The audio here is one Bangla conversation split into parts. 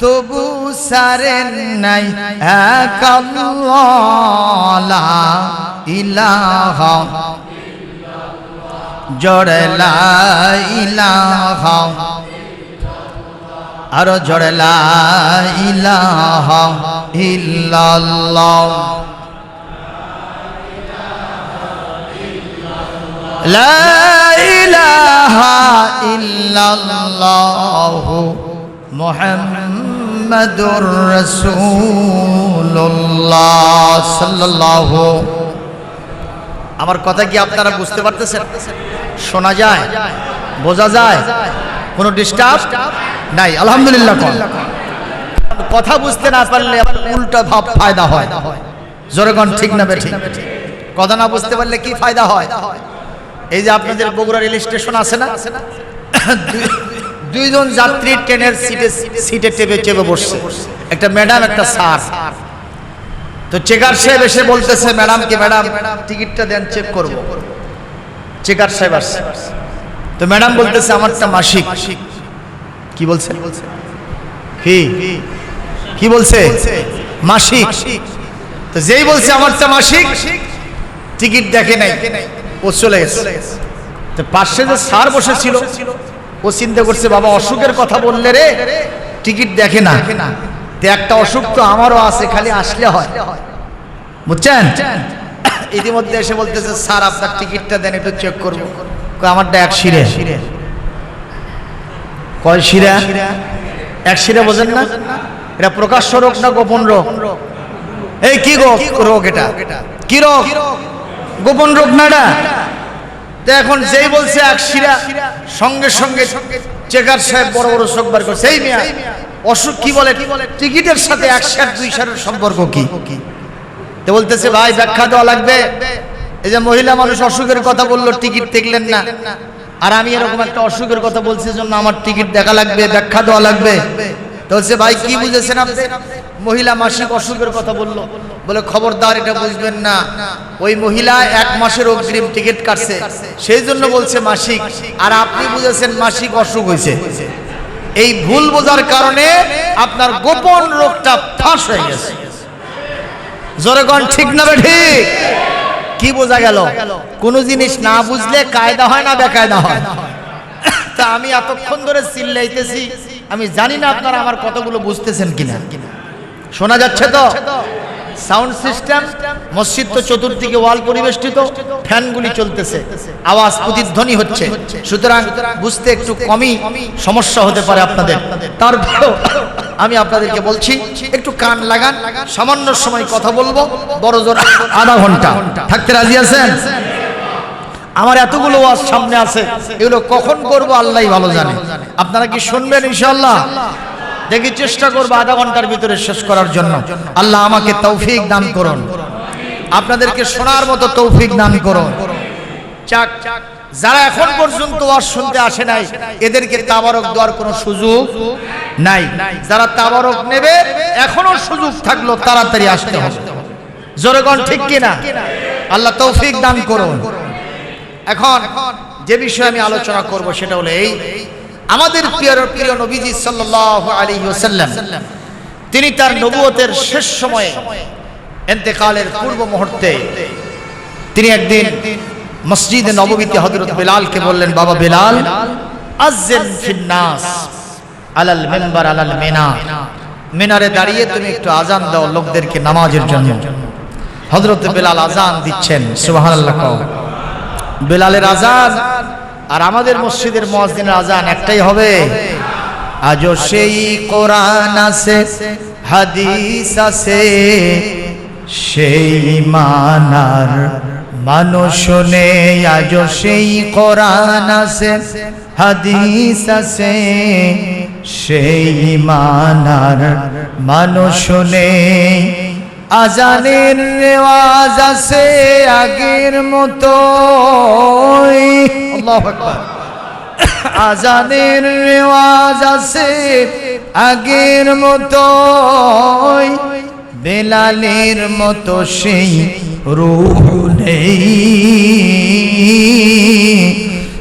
তবু সারেন নাই। এক ইলাহ। জড়লা ইলাহ। আরও জড়লা ইলাহ ইল্লাল্লাহ। লা ইলাহা ইল্লাল্লাহ। মুহাম্মদ মুহাম্মাদুর রাসূলুল্লাহ সাল্লাল্লাহু আমার কথা কি আপনারা বুঝতে পারতেছেন? শোনা যায়? বোঝা যায়? কোনো ডিস্টার্ব নাই, আলহামদুলিল্লাহ কথা বুঝতে না পারলে আমার উল্টা ভাব ফায়দা হয়। জোরেগণ ঠিক না বেঠিক? কথা না বুঝতে পারলে কি ফায়দা হয়? এই যে আপনাদের বগুড়া রেল স্টেশন আছে না? দুইজন যাত্রী ট্রেনের সিটে সিটে টেপে চেপে বসছে। একটা ম্যাডাম, একটা স্যার। তো চেকার সাহেব এসে বলতেছে ম্যাডামকে ম্যাডাম, টিকিটটা দেন, চেক করব। চেকার সাহেব আসছে। তো ম্যাডাম বলতেছে, আমারটা মাসিক। কি বলছে? কি? কি বলছে? মাসিক। তো যেই বলছে, আমারটা মাসিক? টিকিট দেখে নাই। ও চলে গেছে। তো পাশে যে স্যার বসেছিল ও চিন্তা করছে, বাবা, অসুখের কথা বললে রে? টিকিট দেখে না। একটা অসুখ তো আমারও আছে, খালি আসলে হয়। বুঝছেন? ইতিমধ্যে এসে বলতেছে, স্যার, আপনার টিকিটটা দেন, একটু চেক করব। আমারটা এক শিরে। কয়, শিরা? এক শিরা বোঝেন না? এটা প্রকাশ্য রোগ না গোপন রোগ? এই কি গো রোগ এটা? কি রোগ? গোপন রোগ না এটা? এখন যেই বলছে এক শিরা, সঙ্গে সঙ্গে চেকার সাহেব বড় বড় চোখ বার করছে। এই মিয়া, অসুখ কি বলে? টিকিটের সাথে এক সার দুই সারের সম্পর্ক কি? তো বলতেছে, ভাই, ব্যাখ্যা দেওয়া লাগবে। এই যে মহিলা মানুষ অসুখের কথা বলল, টিকিট দেখলেন না। আর আমি এরকম একটা অসুখের কথা বলছি জন্য আমার টিকিট দেখা লাগবে, ব্যাখ্যা দেওয়া লাগবে। তো বলছে, ভাই, কি বুঝেছেন আপনি? মহিলা মাসিক অসুখের কথা বলল। বলে, খবরদার, এটা বুঝবেন না। ওই মহিলা এক মাসের অগ্রিম টিকিট কাটছে। সেই জন্য বলছে, মাসিক, আর আপনি বুঝেছেন মাসিক অসুখ হয়েছে। এই ভুল বোঝার কারণে আপনার গোপন রোগটা ফাঁস হয়ে গেছে। জোরেগণ ঠিক না ঠিক? কি বোঝা গেল? কোন জিনিস না বুঝলে কায়দা হয় না বেকায়দা হয়। তা আমি এতক্ষণ ধরে চিল্লাইতেছি। আমি জানি না আপনারা আমার কতগুলো বুঝতেছেন কিনা। শোনা যাচ্ছে তো? সাউন্ড সিস্টেম মসজিদ তো চতুর্দিকে ওয়াল পরিবেষ্টিত, ফ্যানগুলি চলতেছে, আওয়াজ প্রতিধ্বনি হচ্ছে। সুতরাং বুঝতে একটু কমই সমস্যা হতে পারে আপনাদের। তারপরেও আমি আপনাদেরকে বলছি, একটু কান লাগান, সামান্য সময় কথা বলব, বড় জোর আধা ঘণ্টা। থাকতে রাজি আছেন? আমার এতগুলো ওয়াজ সামনে আছে, এগুলো কখন করব আল্লাহ ভালো জানে। আপনারা কি শুনবেন ইনশাআল্লাহ? দেখি চেষ্টা করব আধা ঘণ্টার ভিতরে শেষ করার জন্য। আল্লাহ আমাকে তৌফিক দান করুন। আপনাদেরকে শোনার মতো তৌফিক দান করুন। চাক, যারা এখন পর্যন্ত ওয়াজ শুনতে আসে নাই, এদেরকে তাবারক দেওয়ার কোনো সুযোগ নাই। যারা তাবারক নেবে এখনও সুযোগ থাকল, তাড়াতাড়ি আসতে হবে। জোরেগণ ঠিক কিনা? আল্লাহ তৌফিক দান করুন। এখন যে বিষয়ে আমি আলোচনা করব সেটা হলো এই। আমাদের প্রিয় প্রিয় নবীজি সাল্লাল্লাহু আলাইহি ওয়াসাল্লাম তিনি তার নবুয়তের শেষ সময়ে ইন্তেকালের পূর্ব মুহূর্তে তিনি একদিন মসজিদে নববীতে হযরত বেলালকে বললেন বাবা বেলাল ফিন্নাস আলাল মিম্বার আলাল মিনার। মিনারে। দাঁড়িয়ে তুমি একটু আজান দাও লোকদেরকে নামাজের জন্য। হযরত বেলাল আজান দিচ্ছেন কও। বেলালের আজান আর আমাদের মসজিদের মসজিদের আজান একটাই হবে। আজও সেই কোরআন আছে, হাদিস আছে, সেই মানার মানুষ নেই। আজও সেই কোরআন আছে, হাদিস আছে, সেই মানার মানুষ নেই। আজানের রেওয়াজ আছে আগের মতো। আজানের রেওয়াজ আছে আগের মতো। বেলালের মতো সেই রূহ নেই।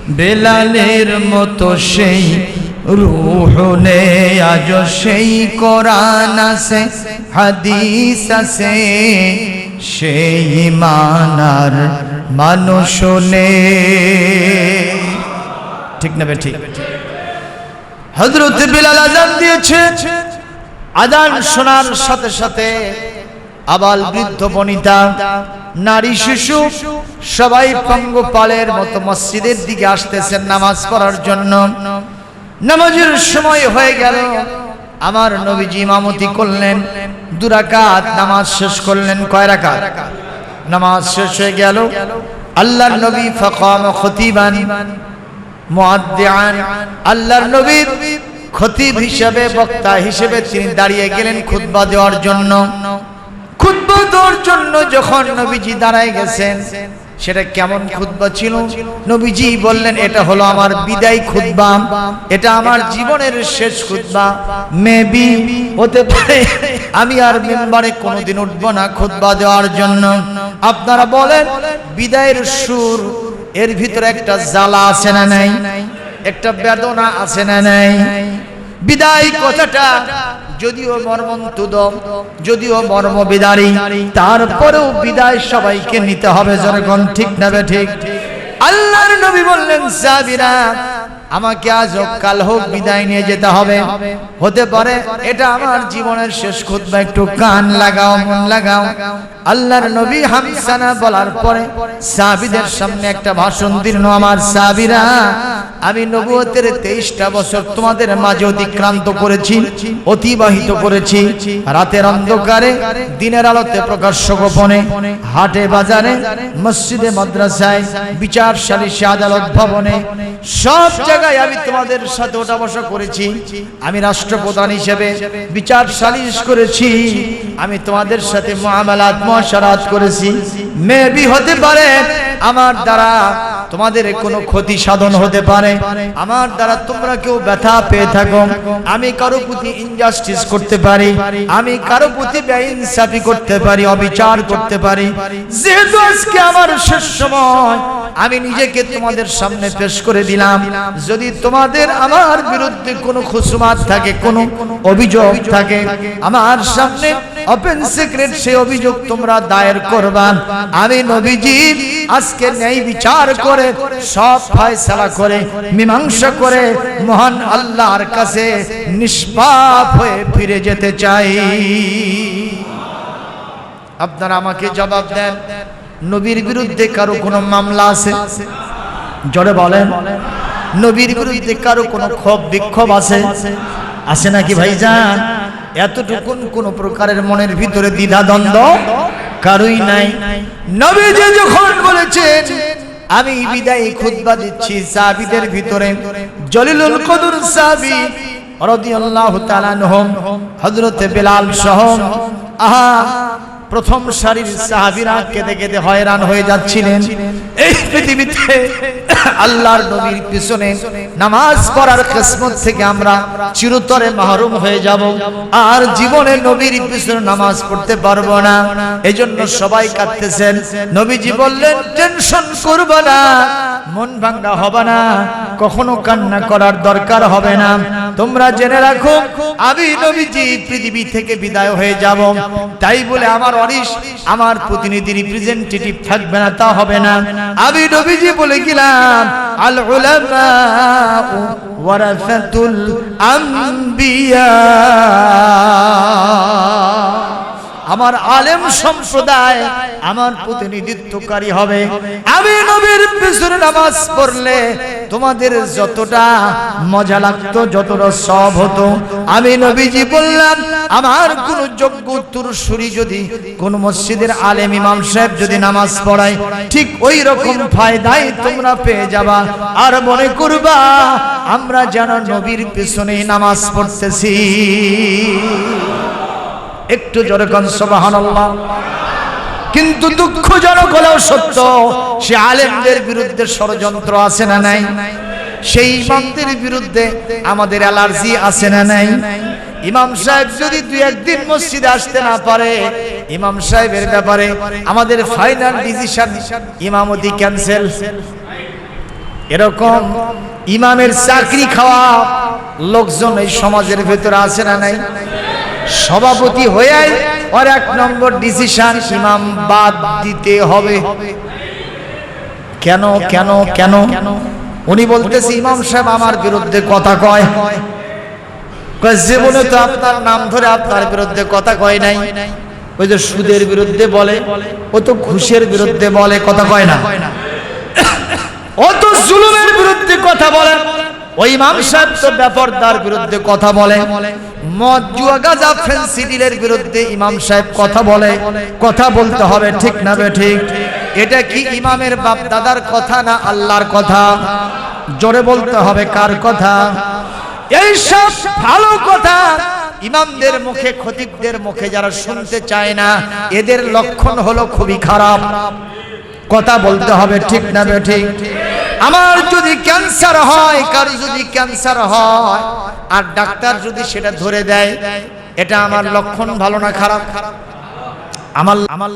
বেলালের মতো সেই রুহ নে আজ সেই কোরআন আছে, হাদিস আছে। সেই মানার মানুষ নে ঠিক না ঠিক? হজরত বিলাল আজান দিয়েছে। আজান শোনার সাথে সাথে আবাল বৃদ্ধ বনিতা, নারী শিশু, সবাই পঙ্গপালের মতো মসজিদের দিকে আসতেছেন নামাজ পড়ার জন্য। নামাজের সময় হয়ে গেল। আমার নবীজি ইমামতি করলেন। দুরাকাত নামাজ শেষ করলেন। কয় রাকাত? নামাজ শেষ হয়ে গেল। আল্লাহর নবী ফাকাম খতিবান, মুআদ্দিআন। আল্লাহর নবী খতিব হিসেবে, বক্তা হিসেবে তিনি দাঁড়িয়ে গেলেন খুতবা দেওয়ার জন্য। খুতবা দেওয়ার জন্য যখন নবীজি দাঁড়ায় গেছেন সেটা কেমন খুতবা ছিল? নবীজি বললেন, এটা হলো আমার বিদায় খুতবা। এটা আমার জীবনের শেষ খুতবা। মেবি হতে পারে আমি আর মেম্বারে কোনোদিন উঠবো না খুতবা দেওয়ার জন্য। আপনারা বলেন, বিদায়ের সুর, এর ভিতরে একটা জ্বালা আছে না নাই? একটা বেদনা আছে না নাই? বিদায় কথাটা যদিও মর্মন্তুদম যদিও মর্ম বিদারী তারপরেও বিদায় সবাইকে নিতে হবে জনগণ, ঠিক নেবে ঠিক? আল্লাহর নবী বললেন সাবিরা আমাকে আজ কাল হোক বিদায় নিয়ে যেতে হবে। হতে পারে এটা আমার জীবনের শেষ খুতবা। একটু কান লাগাও, মন লাগাও। আল্লাহর নবী হামসানা বলার পরে সাহাবীদের সামনে একটা ভাষণ দিলেন আমার সাহাবীরা, আমি নবুয়তের তেইশটা বছর তোমাদের মাঝে অতিক্রান্ত করেছি, অতিবাহিত করেছি। রাতের অন্ধকারে, দিনের আলোতে প্রকাশ্য গোপনে, হাটে বাজারে, মসজিদে, মাদ্রাসায় বিচার সালিশে আদালত ভবনে, সব জায়গায় আমি তোমাদের সাথে ওটা বসা করেছি। আমি রাষ্ট্রপ্রধান হিসেবে বিচার সালিশ করেছি। আমি তোমাদের সাথে মহামালাত, মহাসারাত করেছি। মেবি হতে পারে আমার দ্বারা তোমাদের কোনো ক্ষতি সাধন হতে পারে। আমার দ্বারা তোমরা কেউ ব্যথা পেয়ে থাকো। আমি কারও প্রতি ইনজাস্টিস করতে পারি। আমি কারও প্রতি বেইনসাফি করতে পারি, অবিচার করতে পারি। যেহেতু আজকে আমার শেষ সময়, আমি নিজেকে তোমাদের সামনে পেশ করে দিলাম। যদি তোমাদের আমার বিরুদ্ধে কোনো খুসুমাত থাকে, কোনো অভিযোগ থাকে, আমার সামনে ওপেন সিক্রেট সেই অভিযোগ তোমরা দায়ের করবা। আমি নবীজি আজকে ন্যায় বিচার করে, সব ফয়সালা করে, মীমাংসা করে, মহান আল্লাহর কাছে নিষ্পাপ হয়ে ফিরে যেতে চাই। আপনারা আমাকে জবাব দেন, নবীর বিরুদ্ধে কারও কোনো মামলা আছে? জোরে বলেন, নবীর বিরুদ্ধে কারও কোনো ক্ষোভ, বিক্ষোভ আছে? আছে নাকি ভাইজান? এতটুকুন কোন প্রকারের মনের ভিতরে দ্বিধা দ্বন্দ্ব কারোই নাই। নবীজি যখন বলেছেন, আমি বিদায়ী খুতবা দিচ্ছি সাহাবীদের ভিতরে, জলিলুল কদর সাহাবী রাদিয়াল্লাহু তাআলা আনহুম, হযরতে বেলাল সহ, আহা প্রথম সারির সাহাবীরা কেঁদে কেঁদে হয়রান হয়ে যাচ্ছিলেন। এই পৃথিবীতে আল্লাহর নবীর পিছনে নামাজ পড়ার কিসমত থেকে আমরা চিরতরে মাহরুম হয়ে যাব। আর জীবনে নবীর পিছনে নামাজ পড়তে পারব না। এজন্য সবাই কাঁদতেছেন। নবীজি বললেন, টেনশন করবে না। মন ভাঙ্গা হবে না। কখনো কান্না করার দরকার হবে না। তোমরা জেনে রাখো, আমি নবীজি পৃথিবী থেকে বিদায় হয়ে যাব। তাই বলে আমার আমার প্রতিনিধি রিপ্রেজেন্টেটিভ থাকবে না, তা হবে না। আমি নবীজি বলে গেলাম আল উলামা ওয়ারাসাতুল আম্বিয়া। আমার আলেম সম্প্রদায় আমার প্রতিনিধিত্বকারী হবে। আমি নবীর পিছনে নামাজ পড়লে তোমাদের যতটা মজা লাগতো, যতটা সব হতো, আমি নবীজি বললাম, আমার কোন যোগ্য উত্তরসূরি যদি কোন মসজিদের আলেম ইমাম সাহেব যদি নামাজ পড়ায়, ঠিক ওই রকম ফায়দাই তোমরা পেয়ে যাবা। আর মনে করবা, আমরা যেন নবীর পেছনে নামাজ পড়তেছি। একটু জোরে কন, সুবহানাল্লাহ। কিন্তু দুঃখজনক হলেও সত্য, সে আলেমদের বিরুদ্ধে ষড়যন্ত্র আছে না নাই? সেই ইমামদের বিরুদ্ধে আমাদের অ্যালার্জি আছে না নাই? ইমাম সাহেব যদি দুই একদিন মসজিদে আসতে না পারে, ইমাম সাহেবের ব্যাপারে আমাদের ফাইনাল ডিসিশন ইমামতি ক্যান্সেল। এরকম ইমামের চাকরি খাওয়া লোকজন এই সমাজের ভেতরে আছে না নাই? সভাপতি হয়ে ওর এক নম্বর ডিসিশন ইমাম বাদ দিতে হবে। কেন কেন কেন? উনি বলতেছে, ইমাম সাহেব আমার বিরুদ্ধে কথা কয়। জীবনে তো আপনার নাম ধরে আপনার বিরুদ্ধে কথা কয় নাই। ওই যে সুদের বিরুদ্ধে বলে, ও তো ঘুষের বিরুদ্ধে বলে, কথা কয় না। ও তো জুলুমের বিরুদ্ধে কথা বলে। ওই ইমাম সাহেব তো ব্যাপারদার বিরুদ্ধে কথা বলে। মদ জুয়া গাজা বিরুদ্ধে ইমাম সাহেব কথা বলে। কথা বলতে হবে, ঠিক না বে ঠিক? এটা কি ইমামের বাপ দাদার কথা না আল্লাহর কথা? জোরে বলতে হবে, কার কথা? এই ভালো কথা ইমামদের মুখে, খতিবদের মুখে যারা শুনতে চায় না, এদের লক্ষণ হলো খুবই খারাপ। কথা বলতে হবে ঠিক না বেঠিক আমার যদি ক্যান্সার হয়, কারও যদি ক্যান্সার হয়, আর ডাক্তার যদি সেটা ধরে দেয়, এটা আমার লক্ষণ ভালো না খারাপ খারাপ? আমার আমার